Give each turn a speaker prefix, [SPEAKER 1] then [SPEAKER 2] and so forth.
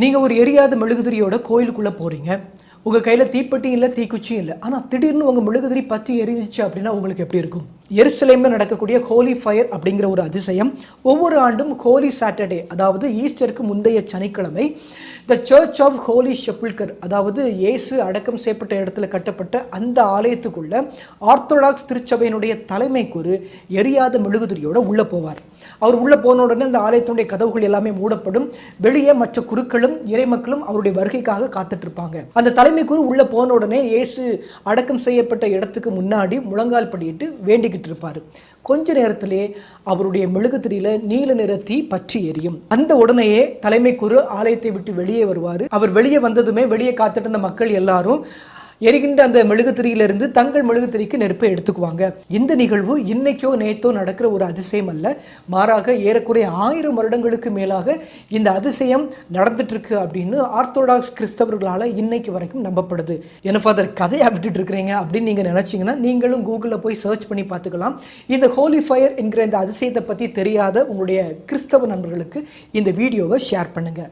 [SPEAKER 1] நீங்கள் ஒரு எரியாத மெழுகுதிரியோட கோயிலுக்குள்ளே போகிறீங்க உங்கள் கையில் தீப்பெட்டி இல்லை தீக்குச்சியும் இல்லை. ஆனால் திடீர்னு உங்கள் மெழுகுதிரி பற்றி எரிஞ்சிச்சு அப்படின்னா உங்களுக்கு எப்படி இருக்கும்? எருசலேமில் நடக்கக்கூடிய ஹோலி ஃபயர் அப்படிங்கிற ஒரு அதிசயம். ஒவ்வொரு ஆண்டும் ஹோலி சாட்டர்டே அதாவது ஈஸ்டருக்கு முந்தைய சனிக்கிழமை the church of holy sepulchre அதாவது இயேசு அடக்கம் செய்யப்பட்ட இடத்துல கட்டப்பட்ட அந்த ஆலயத்துக்குள்ள ஆர்த்தடாக்ஸ் திருச்சபையினுடைய தலைமை குரு எரியாத மெழுகுதிரியோடு உள்ளே போவார். அவர் உள்ளே போன உடனே அந்த ஆலயத்தினுடைய கதவுகள் எல்லாமே மூடப்படும். வெளியே மற்ற குருக்களும் இறைமக்களும் அவருடைய வருகைக்காக காத்துட்ருப்பாங்க அந்த தலைமை குரு உள்ளே போன உடனே இயேசு அடக்கம் செய்யப்பட்ட இடத்துக்கு முன்னாடி முழங்கால் படியிட்டு வேண்டிக்கிட்டு இருப்பார் கொஞ்ச நேரத்திலே அவருடைய மெழுகுத்திரியில நீல நிற தீ பற்றி எரியும். அந்த உடனேயே தலைமை குரு ஆலயத்தை விட்டு வெளியே வருவார். அவர் வெளியே வந்ததுமே வெளியே காத்துட்டு இருந்த மக்கள் எல்லாரும் எரிகின்ற அந்த மெழுகுத்திரியிலிருந்து தங்கள் மெழுகுத்திரிக்கு நெருப்பை எடுத்துக்குவாங்க. இந்த நிகழ்வு இன்னைக்கோ நேத்தோ நடக்கிற ஒரு அதிசயம் அல்ல. மாறாக ஏறக்குறைய ஆயிரம் வருடங்களுக்கு மேலாக இந்த அதிசயம் நடந்துட்டு இருக்கு அப்படின்னு ஆர்த்தோடாக்ஸ் கிறிஸ்தவர்களால் இன்னைக்கு வரைக்கும் நம்பப்படுது. என்ன ஃபாதர் கதையை விட்டுட்டு இருக்கிறீங்க அப்படின்னு நீங்கள் நினச்சிங்கன்னா நீங்களும் கூகுளில் போய் சர்ச் பண்ணி பார்த்துக்கலாம். இந்த ஹோலி ஃபயர் என்கிற இந்த அதிசயத்தை பற்றி தெரியாத உங்களுடைய கிறிஸ்தவ நண்பர்களுக்கு இந்த வீடியோவை ஷேர் பண்ணுங்கள்